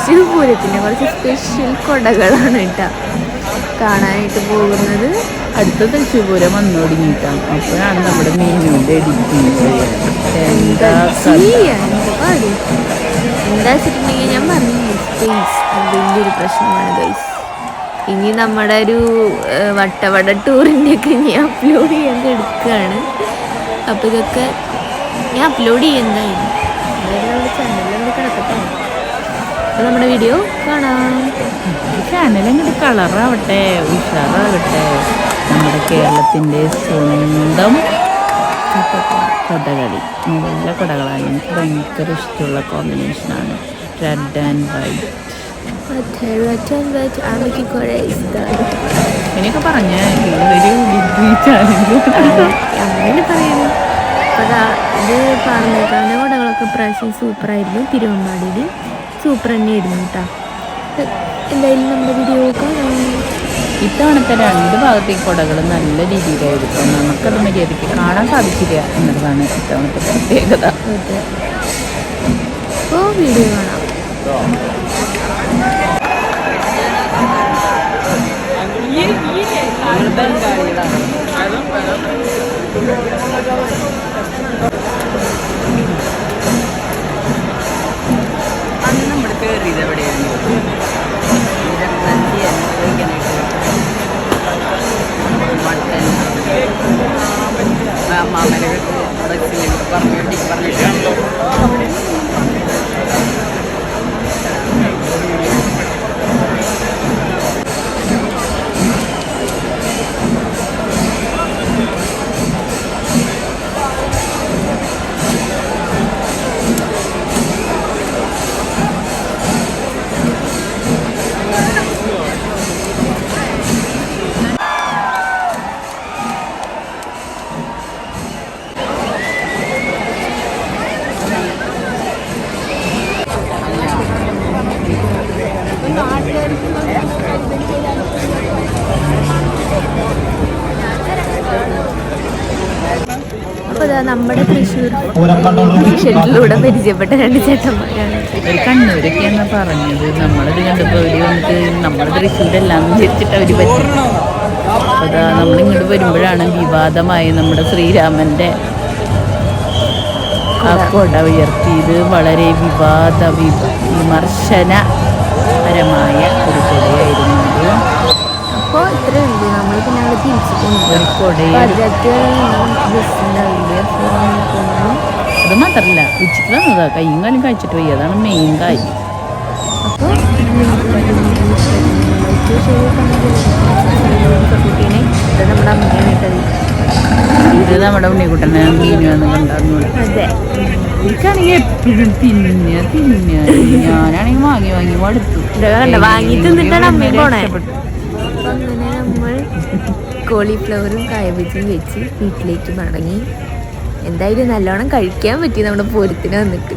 തൃശ്ശൂർ പൂരത്തിന്റെ കുറച്ച് സ്പെഷ്യൽ കൊടകളാണ് കേട്ടോ. കാണാനായിട്ട് പോകുന്നത്. അടുത്ത തൃശ്ശൂർ പൂരം വന്നോടിങ്ങിട്ടാണ് അപ്പോഴാണ് നമ്മുടെ മീനുവിന്റെ എഡിറ്റിംഗ് എന്താ എന്താ വെച്ചിട്ടുണ്ടെങ്കിൽ ഞാൻ പറഞ്ഞു സ്പേസ് വലിയൊരു പ്രശ്നമാണ് ഗൈസ് ഇനി നമ്മുടെ ഒരു വട്ടവട ടൂറിന്റെ ഒക്കെ ഞാൻ അപ്ലോഡ് ചെയ്യാൻ എടുക്കുകയാണ്. അപ്പോൾ ഇതൊക്കെ ഞാൻ അപ്ലോഡ് ചെയ്യുന്നതായിരുന്നു അപ്പോൾ നമ്മുടെ വീഡിയോ കാണാം. ചാനൽ അങ്ങോട്ട് കളറാവട്ടെ ഉഷാറാവട്ടെ. നമ്മുടെ കേരളത്തിന്റെ സ്വന്തം കഥകളി നല്ല കൊടകളാണ്. എനിക്ക് ഭയങ്കര ഇഷ്ടമുള്ള കോമ്പിനേഷനാണ് റെഡ് ആൻഡ് വൈറ്റ് എനിക്ക് പറഞ്ഞ ഒരു അങ്ങനെ പറയുന്നു ഇത് പറഞ്ഞേക്കാവുന്ന കുടകളൊക്കെ പ്രാവശ്യം സൂപ്പറായിരുന്നു തിരുവമ്പാടിയിൽ സൂപ്പർ തന്നെയായിരുന്നു കേട്ടോ. എന്തായാലും നമ്മുടെ വീഡിയോ കാണാം. ഇത്തവണത്തെ രണ്ട് ഭാഗത്തേക്ക് കുടകൾ നല്ല രീതിയിലായിരുന്നു നമുക്കത് മര്യാദയ്ക്ക് കാണാൻ സാധിക്കില്ല എന്നുള്ളതാണ് ഇത്തവണത്തെ പ്രത്യേകത. ഓ അപ്പോൾ വീഡിയോ കാണാം. അപ്പോൾ നമ്മുടെ തൃശ്ശൂർ ഷെഡിലൂടെ പരിചയപ്പെട്ട രണ്ട് ചേട്ടന്മാരാണ്. ഒരു കണ്ണൂരൊക്കെയാണ് പറഞ്ഞത്. നമ്മളത് കണ്ടപ്പോൾ അവർ വന്നിട്ട് നമ്മൾ തൃശ്ശൂരെല്ലാം വിചാരിച്ചിട്ട് അവർ പറ്റും. അതാ നമ്മളിങ്ങോട്ട് വരുമ്പോഴാണ് വിവാദമായി നമ്മുടെ ശ്രീരാമന്റെ ആ കൊട ഉയർത്തിയത്. വളരെ വിവാദ വിമർശനപരമായ ഒരു കൊടയായിരുന്നു അത് മാത്രമല്ല ഉച്ചയ്ക്ക് വന്നതാ കയ്യും കാലും കഴിച്ചിട്ട് പോയി അതാണ് മെയിൻ കാര്യം. അപ്പോൾ ഇത് നമ്മുടെ അമ്മയാണ് ഇത് നമ്മുടെ ഉണ്ണിക്കുട്ടനെ മീനു എന്ന് കണ്ടായിരുന്നു അതെ. എനിക്കാണെങ്കിൽ എപ്പോഴും തിന്ന തിന്ന ഞാനാണെങ്കിൽ വാങ്ങി വാങ്ങി മടുത്തു. വാങ്ങി തിന്നിട്ടാണ് അമ്മയും പോണേ. അങ്ങനെ നമ്മൾ കോളിഫ്ലവറും കായബജും വെച്ച് വീട്ടിലേക്ക് മടങ്ങി. എന്തായാലും നല്ലോണം കഴിക്കാൻ പറ്റി നമ്മുടെ പൂരത്തിന് വന്നിട്ട്.